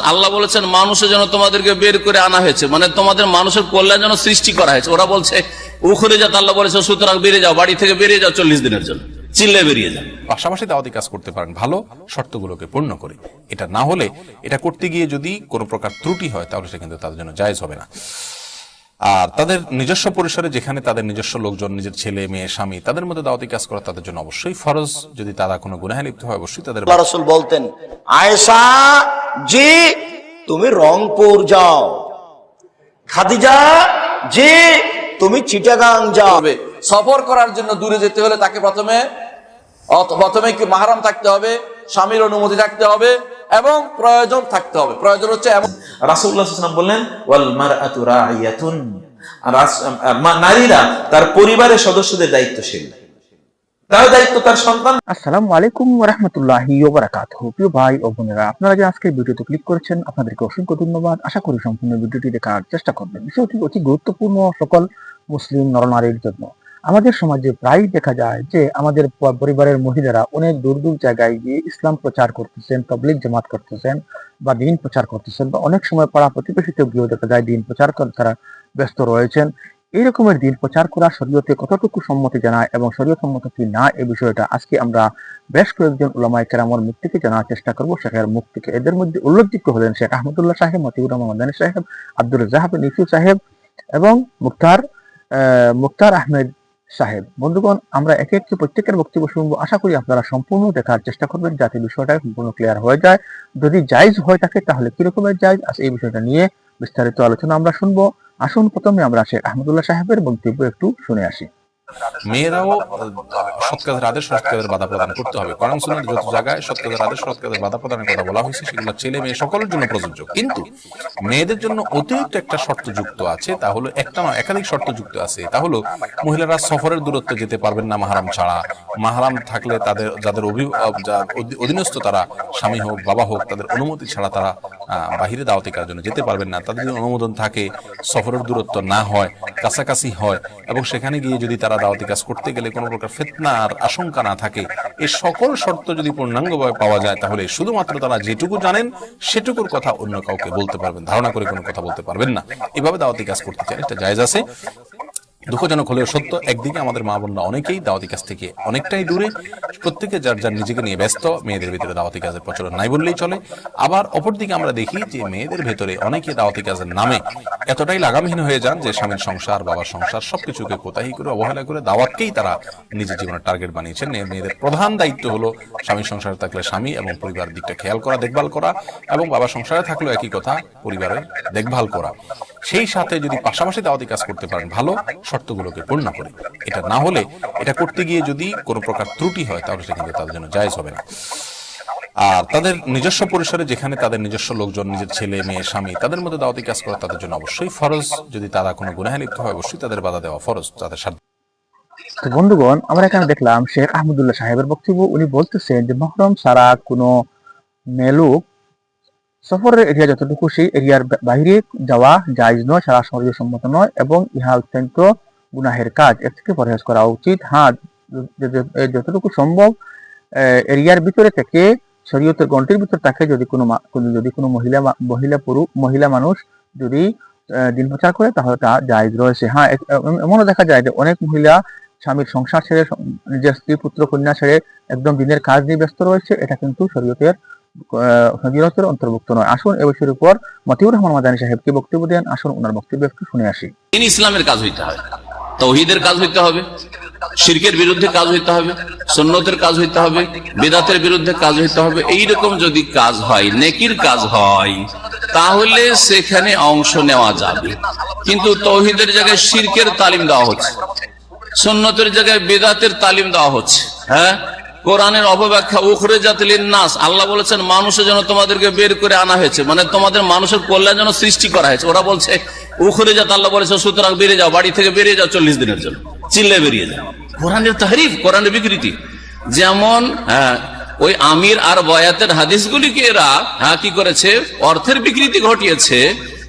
আল্লাহ বলেছেন মানুষের জন্য তোমাদেরকে বের করে আনা হয়েছে। মানে তোমাদের মানুষের কল্যাণ যেন সৃষ্টি করা হয়েছে। ওরা বলছে উখরে জাত আল্লাহ বলেছে, সুতরাং বেরিয়ে যাও, বাড়ি থেকে বেরিয়ে যাও চল্লিশ দিনের জন্য। চিল্লে বেরিয়ে যাও। পাশাপাশি দাওয়াতি কাজ করতে পারেন। ভালো শর্তগুলোকে পূর্ণ করে। এটা না হলে, এটা করতে গিয়ে যদি কোনো প্রকার ত্রুটি হয়, তাহলে সে কিন্তু তাদের জন্য জায়জ হবে না। আর তাদের নিজস্ব পরিসরে যেখানে তাদের নিজস্ব লোকজন নিজের ছেলে মেয়ে স্বামী তাদের মধ্যে দাওয়াতি কাজ করা তাদের জন্য অবশ্যই ফরজ। যদি তারা কোনো গুনাহে লিপ্ত হয় অবশ্যই তাদের আল্লাহ বলতেন আয়েশা জি তুমি রংপুর যাও। খাদিজা জি তুমি চিটাগাং যাও। হবে। সফর করার জন্য দূরে যেতে হলে তাকে প্রথমে প্রথমে কি মাহারাম থাকতে হবে স্বামীর অনুমতি থাকতে হবে এবং প্রয়োজন থাকতে হবে। প্রয়োজন হচ্ছে এমন রাসুল্লাহ বললেন নারীরা তার পরিবারের সদস্যদের দায়িত্বশীল। ক্লিক করেছেন, আপনাদেরকে অসংখ্য ধন্যবাদ। আশা করি সম্পূর্ণ দেখার চেষ্টা করবেন। অতি গুরুত্বপূর্ণ সকল মুসলিম নরনারীর জন্য। আমাদের সমাজে প্রায় দেখা যায় যে আমাদের পরিবারের মহিলারা অনেক দূর দূর জায়গায় গিয়ে ইসলাম প্রচার করতেছেন, তবলিগ জামাত করতেছেন বা দিন প্রচার করতেছেন বা অনেক সময় পাড়া প্রতিবেশীতে গিয়েও দেখা যায় দিন প্রচার তারা ব্যস্ত রয়েছেন। এই রকমের দিন প্রচার করা শরীয়তে কতটুকু সম্মতি জানায় এবং শরীয়ত সম্মত কি না এই বিষয়টা আজকে আমরা বেশ কয়েকজন উলামাই কেরামর মুখ থেকে জানার চেষ্টা করব। শেখের মুখ থেকে এদের মধ্যে উল্লেখযোগ্য হলেন শেখ আহমদুল্লাহ সাহেব, মতিউর রহমান সাহেব আব্দুল জাহাব নিফু সাহেব এবং মুক্তার মুক্তার আহমেদ সাহেব, বন্ধুগণ, আমরা একে একটি প্রত্যেকের বক্তব্য শুনব। আশা করি আপনারা সম্পূর্ণ দেখার চেষ্টা করবেন যাতে বিষয়টা সম্পূর্ণ ক্লিয়ার হয়ে যায়। যদি জায়জ হয়ে থাকে, তাহলে কিরকমের জায়জ আজ এই বিষয়টা নিয়ে বিস্তারিত আলোচনা আমরা শুনব। আসুন, প্রথমে আমরা শেখ আহমদুল্লাহ সাহেবের বক্তব্য একটু শুনে আসি। মেয়েরাও আহ, সৎ কাজের আদেশ সৎ কাজের বাধা প্রদান করতে হবে। কোরআন সুন্নাহর যত জায়গায় সৎ কাজের আদেশ সৎ কাজের বাধা প্রদানের কথা বলা হয়েছে সেগুলো ছেলে মেয়ে সকলের জন্য প্রযোজ্য। কিন্তু মেয়েদের জন্য অতিরিক্ত একটা শর্ত যুক্ত আছে তা হলো একটা নয় একাধিক শর্ত যুক্ত আছে। তা হলো মহিলারা সফরের দূরত্বে যেতে পারবেন না মাহারাম ছাড়া। মাহারাম থাকলে তাদের যাদের অধীনস্থ তারা স্বামী হোক বাবা হোক তাদের অনুমতি ছাড়া তারা বাহিরে দাওয়াতি কার জন্য যেতে পারবেন না। তাদের অনুমোদন থাকে, সফরের দূরত্ব না হয়, কাছাকাছি হয়, এবং সেখানে গিয়ে যদি তারা দাওয়াতি কাজ করতে গেলে কোনো প্রকার ফেতনার আশঙ্কা না থাকে এই সকল শর্ত যদি পূর্ণাঙ্গভাবে পাওয়া যায়, তাহলে শুধুমাত্র তারা যেটুকু জানেন, সেটুকুর কথা অন্য কাউকে বলতে পারবেন, ধারণা করে কোনো কথা বলতে পারবেন না। এভাবে দাওয়াতি কাজ করতে চান এটা জায়েজ আছে। দুঃখজনক হলেও সত্য, একদিকে আমাদের মা বোনরা অনেকেই দাওয়াতি কাজ থেকে অনেকটাই দূরে, প্রত্যেকে যার যার নিজেকে নিয়ে ব্যস্ত, মেয়েদের ভিতরে দাওয়াতি কাজের প্রচলন নাই বললেই চলে। আবার অপরদিকে আমরা দেখি যে মেয়েদের ভেতরে অনেকে দাওয়াতি কাজের নামে এতটাই লাগামহীন হয়ে যান যে স্বামীর সংসার, বাবার সংসার সবকিছুকে কোতাহি করে, অবহেলা করে দাওয়াতকেই তারা নিজের জীবনের টার্গেট বানিয়েছেন। মেয়ে- মেয়েদের প্রধান দায়িত্ব হলো স্বামীর সংসারে থাকলে স্বামী এবং পরিবার দিকটা খেয়াল করা, দেখভাল করা এবং বাবার সংসারে থাকলেও একই কথা, পরিবারের দেখভাল করা। সেই সাথে যদি পাশাপাশি দাওয়াতি কাজ করতে পারেন, ভালো শর্তগুলোকে পূর্ণ করে। এটা না হলে এটা করতে গিয়ে যদি কোনো প্রকার ত্রুটি হয়, তাহলে সে কিন্তু তাদের জন্য জায়েজ হবে না। আর তাদের নিজস্ব পরিসরে যেখানে তাদের নিজস্ব লোকজন, নিজের ছেলে, মেয়ে, স্বামী, তাদের মধ্যে দাওয়াতি কাজ করা তাদের জন্য অবশ্যই ফরজ। যদি তারা কোনো গুনাহে লিপ্ত হয়, অবশ্যই তাদের বাধা দেওয়া ফরজ, তাদের সাধ্য। তো বন্ধুগণ, আমরা এখানে দেখলাম শেখ আহমদুল্লাহ সাহেবের বক্তব্য। উনি বলতেছেন যে, মহরম ছাড়া কোনো মেলুক সফরের এরিয়া যতটুকু সেই এরিয়ার বা- বাইরে যাওয়া জায়জ নয়, সারা শরীর সম্মত নয় এবং ইহা অত্যন্ত গুনাহের কাজ। এর থেকে পরহেজ করা উচিত। হ্যাঁ যতটুকু সম্ভব এরিয়ার ভিতরে থেকে শরীয়তের গন্টির ভিতর থাকে যদি কোনো- যদি কোনো মহিলা মহিলা পুরুষ মহিলা মানুষ যদি দিন প্রচার করে, তাহলে তা জায়জ রয়েছে। হ্যাঁ এমনও দেখা যায় যে অনেক মহিলা স্বামীর সংসার ছেড়ে নিজের স্ত্রী পুত্র কন্যা ছেড়ে একদম দিনের কাজ নিয়ে ব্যস্ত রয়েছে। এটা কিন্তু শরীয়তের আহ, অন্তর্ভুক্ত নয়। আসুন এ বিষয়ের উপর মতিউর রহমান মাদানী সাহেবকে বক্তব্য দেন। আসুন ওনার বক্তব্য একটু শুনে আসি। দিন ইসলামের কাজ হইতে হবে। তৌহিদের কাজ হইতে হবে। শিরকের বিরুদ্ধে কাজ হইতে হবে। সন্ন্যতের কাজ হইতে হবে। বেদাতের বিরুদ্ধে কাজ হইতে হবে। এইরকম যদি কাজ হয় নেকির কাজ হয় তাহলে সেখানে অংশ নেওয়া যাবে। কিন্তু তৌহিদের জায়গায় শিরকের তালিম দেওয়া হচ্ছে। সন্ন্যতের জায়গায় বেদাতের তালিম দেওয়া হচ্ছে। হ্যাঁ? কোরআনের অপব্যাখ্যা উখরে জাতিলিন নাস আল্লাহ বলেছেন মানুষের জন্য তোমাদেরকে বের করে আনা হয়েছে মানে তোমাদের মানুষের কল্যাণ যেন সৃষ্টি করা হয়েছে। ওরা বলছে উখরে জাত আল্লাহ বলেছে, সুতরাং বেরিয়ে যাও, বাড়ি থেকে বেরিয়ে যাও চল্লিশ দিনের জন্য। চিল্লে বেরিয়ে যাও। কোরআনের তাহরিফ, কোরআনের বিকৃতি। যেমন হ্যাঁ ওই আমির আর বয়াতের হাদিসগুলিকে এরা হ্যাঁ কি করেছে? অর্থের বিকৃতি ঘটিয়েছে।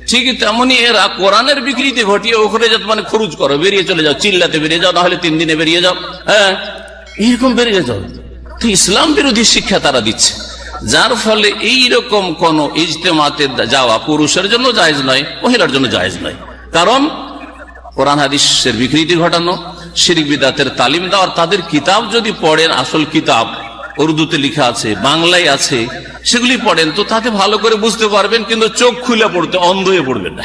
ঠিক তেমনি এরা কোরআনের বিকৃতি ঘটিয়ে ওখানে যাতে মানে খরুচ করো, বেরিয়ে চলে যাও, চিল্লাতে বেরিয়ে যাও, নাহলে তিন দিনে বেরিয়ে যাও। হ্যাঁ এরকম বেরিয়ে যাও। ইসলাম বিরোধী শিক্ষা তারা দিচ্ছে। যার ফলে এই রকম কোন ইজতেমাতে যাওয়া পুরুষের জন্য জায়েজ নয়, মহিলার জন্য জায়েজ নয়। কারণ কোরআন হাদিসের বিকৃতি ঘটানো, শিরিক বিদাতের তালিম দেওয়ার, তাদের কিতাব যদি পড়েন, আসল কিতাব, উর্দুতে লেখা আছে, বাংলায় আছে, সেগুলি পড়েন, তো তাতে ভালো করে বুঝতে পারবেন, কিন্তু চোখ খুলে পড়তে, অন্ধ হয়ে পড়বেন না।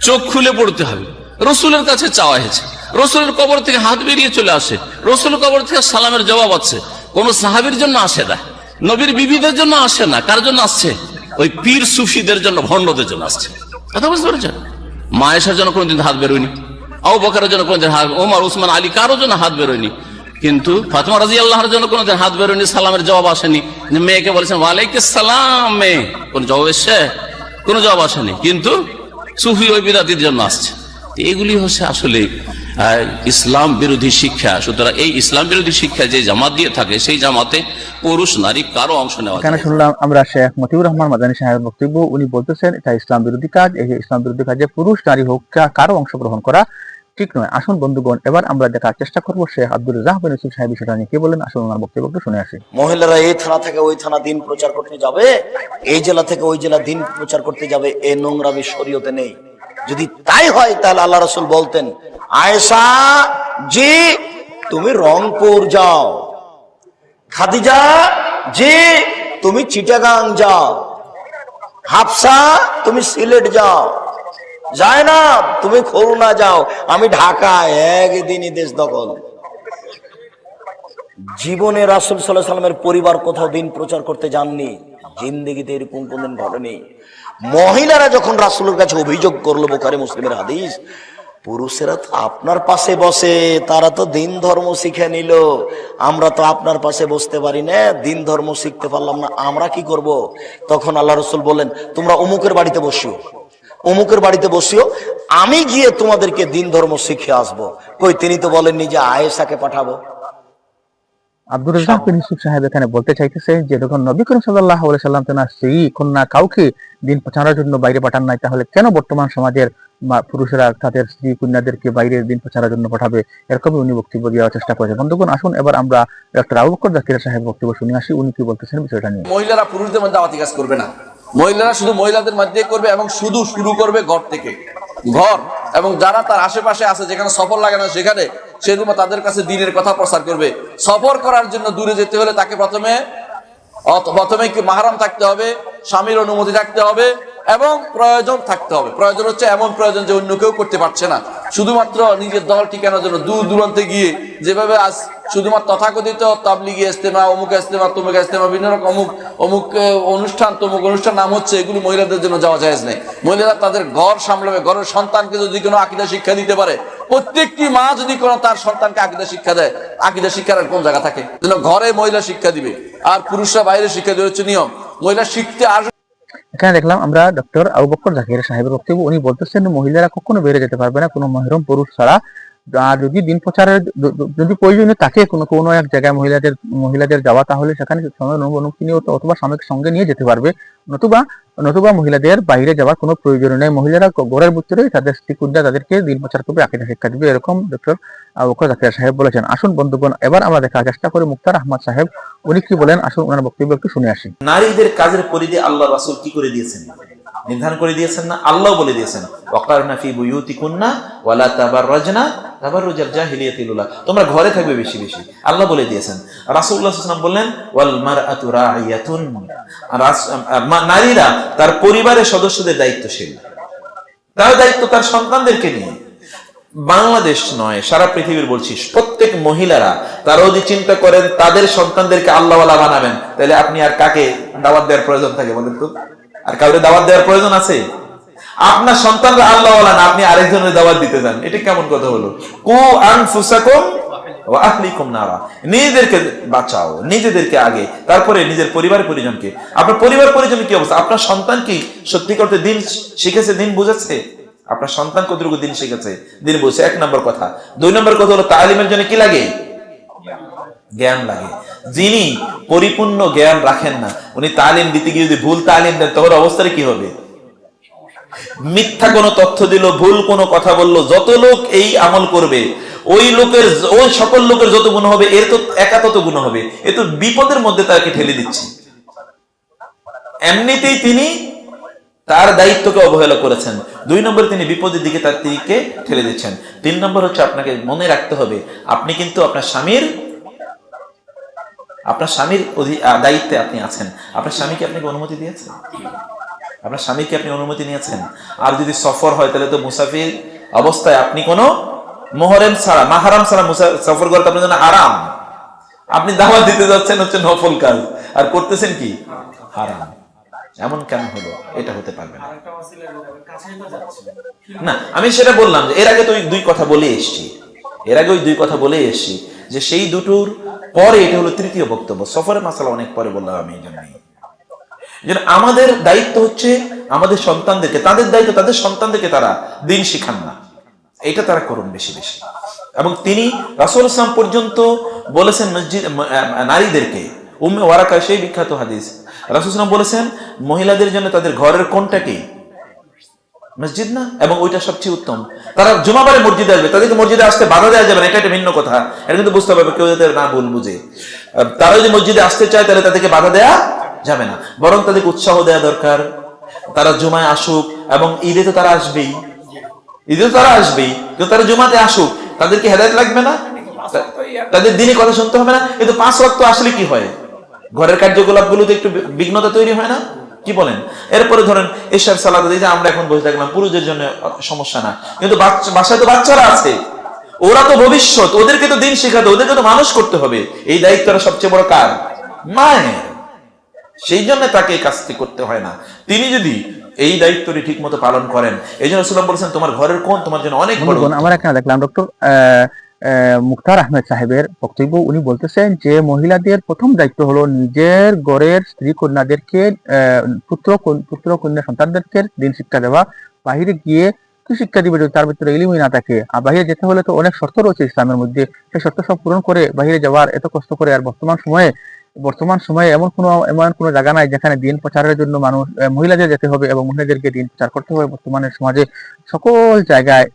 চোখ খুলে পড়তে হবে। রসুলের কাছে চাওয়া হয়েছে। রসুলের কবর থেকে হাত বেরিয়ে চলে আসে। রসুলের কবর থেকে সালামের জবাব আছে কোন সাহাবির জন্য আসে না। নবীর বিবিদের জন্য আসে না। কার জন্য আসছে? ওই পীর সুফিদের জন্য, ভণ্ডদের জন্য আসছে। কথা বুঝতে পেরেছেন? মায়েশার জন্য কোনোদিন হাত বেরোয়নি। আবু বকারের জন্য কোনোদিন হাত, ওমর, উসমান, আলী কারোর জন্য হাত বেরোয়নি। কিন্তু ফাতেমা রাজি আল্লাহর জন্য কোনোদিন হাত বেরোয়নি, সালামের জবাব আসেনি। মেয়েকে বলেছেন, ওয়ালাইকুম সালাম, মেয়ে। কোন জবাব এসছে? কোনো জবাব আসেনি। কিন্তু সুফি ওই বিরাতির জন্য আসছে। এগুলি হচ্ছে আসলে ইসলাম বিরোধী শিক্ষা সুতরাং এই ইসলাম বিরোধী শিক্ষা যে জামাত দিয়ে থাকে সেই জামাতে পুরুষ নারী কারও অংশ নেওয়া এখানে শুনলাম আমরা শেখ মতিউর রহমান মাদানী সাহেবের বক্তব্য উনি বলতেছেন এটা ইসলাম বিরোধী কাজ এই ইসলাম বিরোধী কাজে পুরুষ নারী হোক কা- কারও অংশগ্রহণ করা ঠিক নয়। আসুন বন্ধুগণ এবার আমরা দেখার চেষ্টা করব শেখ আব্দুল ইউসুফ সাহেব বিষয়টা নিয়ে। কি বলেন আসুন ওনার বক্তব্য একটু শুনে আসি। মহিলারা এই থানা থেকে ওই থানা দিন প্রচার করতে যাবে এই জেলা থেকে ওই জেলা দিন প্রচার করতে যাবে এ নোংরামি শরীয়তে নেই। যদি তাই হয়, তাহলে আল্লাহ রসুল বলতেন, আয়েশা, জি, তুমি রংপুর যাও। খাদিজা, জি, তুমি চিটাগাং যাও। হাফসা, তুমি সিলেট যাও। যায় না তুমি খুলনা যাও। আমি ঢাকা একদিনই দেশ দখল। জীবনে রাসুল সাল্লাহ সাল্লামের পরিবার কোথাও দিন প্রচার করতে যাননি। জিন্দিগিতে এরকম কোনদিন ঘটেনি। মহিলারা যখন রাসুলের কাছে অভিযোগ করল বোকারে মুসলিমের হাদিস, পুরুষেরা তো আপনার পাশে বসে, তারা তো দিন ধর্ম শিখে নিল। আমরা তো আপনার পাশে বসতে পারি না, দিন ধর্ম শিখতে পারলাম না, আমরা কি করব? তখন আল্লাহ রসুল বললেন, তোমরা অমুকের বাড়িতে বসিও, অমুকের বাড়িতে বসিও, আমি গিয়ে তোমাদেরকে দিন ধর্ম শিখে আসব। কই, তিনি তো বলেননি যে আয়েশাকে পাঠাবো। আব্দুল রাজাক বিন ইউসুফ সাহেব এখানে বলতে চাইতেছে যে যখন নবী করিম সাল্লাহ সাল্লাম তেনার স্ত্রী কন্যা কাউকে দিন প্রচারের জন্য বাইরে পাঠান নাই তাহলে কেন বর্তমান সমাজের মা- পুরুষেরা তাদের স্ত্রী কন্যাদেরকে বাইরে দিন প্রচারের জন্য পাঠাবে? এরকমই উনি বক্তব্য দেওয়ার চেষ্টা করেছেন। বন্ধুগণ আসুন এবার আমরা ডক্টর আবু বকর জাকির সাহেব বক্তব্য শুনে আসি। উনি কি বলতেছেন বিষয়টা নিয়ে? মহিলারা পুরুষদের মধ্যে আওয়াতি কাজ করবে না। মহিলারা শুধু মহিলাদের মাধ্যমে করবে এবং শুধু শুরু করবে ঘর থেকে। ঘর এবং যারা তার আশেপাশে আছে, যেখানে সফর লাগে না, সেখানে সেরকম তাদের কাছে দিনের কথা প্রচার করবে। সফর করার জন্য দূরে যেতে হলে তাকে প্রথমে প্রথমে কি মাহারাম থাকতে হবে, স্বামীর অনুমতি থাকতে হবে এবং প্রয়োজন থাকতে হবে। প্রয়োজন হচ্ছে এমন প্রয়োজন যে অন্য কেউ করতে পারছে না। শুধুমাত্র নিজের দল ঠিকানোর জন্য দূর দূরান্তে গিয়ে যেভাবে আজ শুধুমাত্র তথাকথিত তাবলিগি ইস্তেমা অমুক ইস্তেমা তমুক ইস্তেমা বিভিন্ন রকম অমুক অমুক অনুষ্ঠান, তমুক অনুষ্ঠান নাম হচ্ছে, এগুলি মহিলাদের জন্য যাওয়া যায় নেই। মহিলারা তাদের ঘর সামলাবে, ঘরের সন্তানকে যদি কোনো আকিদা শিক্ষা দিতে পারে প্রত্যেকটি মা যদি কোনো তার সন্তানকে আকিদা শিক্ষা দেয়, আকিদা শিক্ষার কোন জায়গা থাকে? যেন ঘরে মহিলা শিক্ষা দিবে, আর পুরুষরা বাইরে শিক্ষা দেওয়া হচ্ছে নিয়ম। মহিলা শিখতে আসবে। এখানে দেখলাম আমরা ডক্টর আবু বক্কর জাকির সাহেবের বক্তব্য। উনি বলতেছেন, মহিলারা কখনো বেড়ে যেতে পারবে না। কোনো মহরম পুরুষ ছাড়া যদি দিন প্রচারের যদি প্রয়োজনে থাকে কোনো কোনো এক জায়গায় মহিলাদের মহিলাদের যাওয়া, তাহলে সেখানে অনুমতি নিয়ে অথবা- স্বামীকে সঙ্গে নিয়ে যেতে পারবে। নতুবা নতুবা মহিলাদের বাইরে যাওয়ার কোনো প্রয়োজন নেই। মহিলারা ঘরের ভিতরেই তাদের স্ত্রী কুদ্দা তাদেরকে দিন প্রচার করবে আকিদা শিক্ষা দিবে, এরকম ডক্টর আবু বকর জাকির সাহেব বলেছেন। আসুন বন্ধুগণ, এবার আমরা দেখার চেষ্টা করি মুক্তার আহমদ সাহেব। উনি কি বলেন? আসুন ওনার বক্তব্য একটু শুনে আসি। নারীদের কাজের পরিধি আল্লাহ রাসূল কি করে দিয়েছেন? নির্ধারণ করে দিয়েছেন না? আল্লাহ বলে দিয়েছেন ওয়াকারনা ফি বুয়ুতিকুন্না ওয়ালা তাবাররাজনা তোমরা ঘরে থাকবে বেশি বেশি। আল্লাহ বলে দিয়েছেন। সাল্লাল্লাহু বললেন নারীরা তার পরিবারের সদস্যদের দায়িত্বশীল। তার দায়িত্ব তার সন্তানদেরকে নিয়ে। বাংলাদেশ নয়, সারা পৃথিবীর বলছি, প্রত্যেক মহিলারা তারা যদি চিন্তা করেন, তাদের সন্তানদেরকে আল্লাহওয়ালা বানাবেন, তাহলে আপনি আর কাকে দাওয়াত দেওয়ার প্রয়োজন থাকে বলেন তো? আর কাউকে দাওয়াত দেওয়ার প্রয়োজন আছে? আপনার সন্তানরা আল্লাহওয়ালা না আপনি আরেকজনের দাওয়াত দিতে যান। এটা কেমন কথা হলো? কু আহলিকুম নারা। নিজেদেরকে বাঁচাও, নিজেদেরকে আগে, তারপরে নিজের পরিবার পরিজনকে। আপনার পরিবার পরিজনের কি অবস্থা? আপনার সন্তান কি সত্যি করতে দিন শিখেছে, দিন বুঝেছে? আপনার সন্তান কতটুকু দিন শিখেছে? দিন বুঝছে। এক নম্বর কথা। দুই নম্বর কথা হলো, তালিমের জন্য কি লাগে? জ্ঞান লাগে। যিনি পরিপূর্ণ জ্ঞান রাখেন না, উনি তালিম দিতে গিয়ে যদি ভুল তালিম দেন, তখন অবস্থাটা কি হবে? মিথ্যা কোনো তথ্য দিল, ভুল কোনো কথা বলল, যত লোক এই আমল করবে, ওই লোকের, ওই সকল লোকের যত গুণ হবে, এর তো একা তত গুণ হবে। এ তো বিপদের মধ্যে তাকে ঠেলে দিচ্ছে। এমনিতেই তিনি তার দায়িত্বকে অবহেলা করেছেন। দুই নম্বরে তিনি বিপদের দিকে তার স্ত্রীকে ঠেলে দিচ্ছেন। তিন নম্বর হচ্ছে আপনাকে মনে রাখতে হবে, আপনি কিন্তু আপনার স্বামীর আপনার স্বামীর দায়িত্বে আপনি আছেন। আপনার স্বামীকে আপনাকে অনুমতি দিয়েছেন আপনার স্বামীকে আপনি অনুমতি নিয়েছেন? আর যদি সফর হয় তাহলে তো মুসাফির অবস্থায় আপনি কোনো মোহরেম ছাড়া মাহারাম ছাড়া সফর করা আপনার জন্য আরাম আপনি দাওয়াত দিতে যাচ্ছেন হচ্ছে নফল কাজ। আর করতেছেন কি? হারাম। এমন কেন হলো? এটা হতে পারবে না। না আমি সেটা বললাম যে এর আগে তো ওই দুই কথা বলে এসছি। এর আগে ওই দুই কথা বলে এসছি যে সেই দুটোর পরে এটা হলো তৃতীয় বক্তব্য। সফরের মাসালা অনেক পরে বললাম আমি এই জন্যই। যেন আমাদের দায়িত্ব হচ্ছে আমাদের সন্তানদেরকে, তাদের দায়িত্ব, তাদের সন্তানদেরকে তারা দিন শিখান না। এটা তারা করুন বেশি বেশি। এবং তিনি রাসুল ইসলাম পর্যন্ত বলেছেন মসজিদ নারীদেরকে। উম্মে ওয়ারাকা, সেই বিখ্যাত হাদিস। রাসুল ইসলাম বলেছেন, মহিলাদের জন্য তাদের ঘরের কোনটা কি? মসজিদ না? এবং ওইটা সবচেয়ে উত্তম। তারা জুমাবারে মসজিদে আসবে, তাদেরকে মসজিদে আসতে বাধা দেওয়া যাবে না, এটা একটা ভিন্ন কথা। এটা কিন্তু বুঝতে পারবে কেউ যাতে না ভুল বুঝে। তারা যদি মসজিদে আসতে চায়, তাহলে তাদেরকে বাধা দেয়া যাবে না। বরং তাদেরকে উৎসাহ দেওয়া দরকার। তারা জুমায় আসুক এবং ঈদে তো তারা আসবেই। ঈদে তো তারা আসবেই। কিন্তু তারা জুমাতে আসুক তাদেরকে হেদায়ত লাগবে না? তাদের দিনে কথা শুনতে হবে না। কিন্তু পাঁচ ওয়াক্ত আসলে কি হয়? ঘরের কার্যকলাপ গুলোতে একটু বিঘ্নতা তৈরি হয় না? কি বলেন? এরপরে ধরেন, এশার সালাদ যে আমরা এখন বসে থাকলাম, পুরুষদের জন্য সমস্যা না। কিন্তু বাসায় তো বাচ্চারা আছে। ওরা তো ভবিষ্যৎ, ওদেরকে তো দিন শেখাতে ওদেরকে তো মানুষ করতে হবে। এই দায়িত্বটা সবচেয়ে বড় কার? মায়ের। সেই জন্য তাকে এই কাজটি করতে হয় না। তিনি যদি এই দায়িত্বটি ঠিক মতো পালন করেন, এই জন্য সুলাম বলেছেন, তোমার ঘরের কোন তোমার জন্য অনেক বড়। আমরা এখানে দেখলাম ডক্টর মুখতার আহমেদ সাহেবের বক্তব্য, উনি বলতেছেন যে মহিলাদের প্রথম দায়িত্ব হলো নিজের ঘরের স্ত্রী কন্যাদেরকে পুত্র পুত্র কন্যা সন্তানদেরকে দিন শিক্ষা দেওয়া, বাহিরে গিয়ে কি শিক্ষা দিবে তার ভিতরে ইলিমই না থাকে? আর বাহিরে যেতে হলে তো অনেক শর্ত রয়েছে ইসলামের মধ্যে, সেই শর্ত সব পূরণ করে বাহিরে যাওয়ার এত কষ্ট করে আর বর্তমান সময়ে বর্তমান সময়ে এমন কোনো এমন কোনো জায়গা নাই যেখানে দিন প্রচারের জন্য মানুষ মহিলাদের যেতে হবে এবং মহিলাদেরকে দিন প্রচার করতে হবে বর্তমানে সমাজে। সকল জায়গায়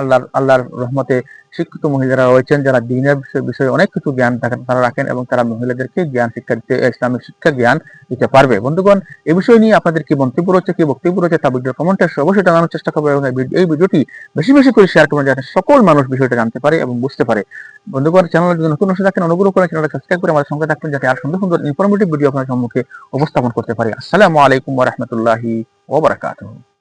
আল্লাহর আল্লাহর রহমতে শিক্ষিত মহিলারা রয়েছেন যারা দিনের বিষয়ে অনেক কিছু জ্ঞান তারা রাখেন এবং তারা মহিলাদেরকে জ্ঞান শিক্ষা দিতে, ইসলামিক শিক্ষা জ্ঞান দিতে পারবে। বন্ধুগণ এই বিষয় নিয়ে আপনাদের কি মন্তব্য রয়েছে, কি বক্তব্য রয়েছে তা ভিডিও কমেন্টে অবশ্যই জানানোর চেষ্টা করব এবং এই ভিডিওটি বেশি বেশি করে শেয়ার করবেন যাতে সকল মানুষ বিষয়টা জানতে পারে এবং বুঝতে পারে। বন্ধুগণ চ্যানেলের জন্য নতুন থাকেন, অনুগ্রহ করে চ্যানেলটা সাবস্ক্রাইব করে আমাদের সঙ্গে থাকবেন যাতে আর সুন্দর সুন্দর ইনফরমেটিভ ভিডিও আপনার সম্মুখে উপস্থাপন করতে পারে। আসসালামু আলাইকুম রাহমাতুল্লাহি ওয়া বারাকাতুহু।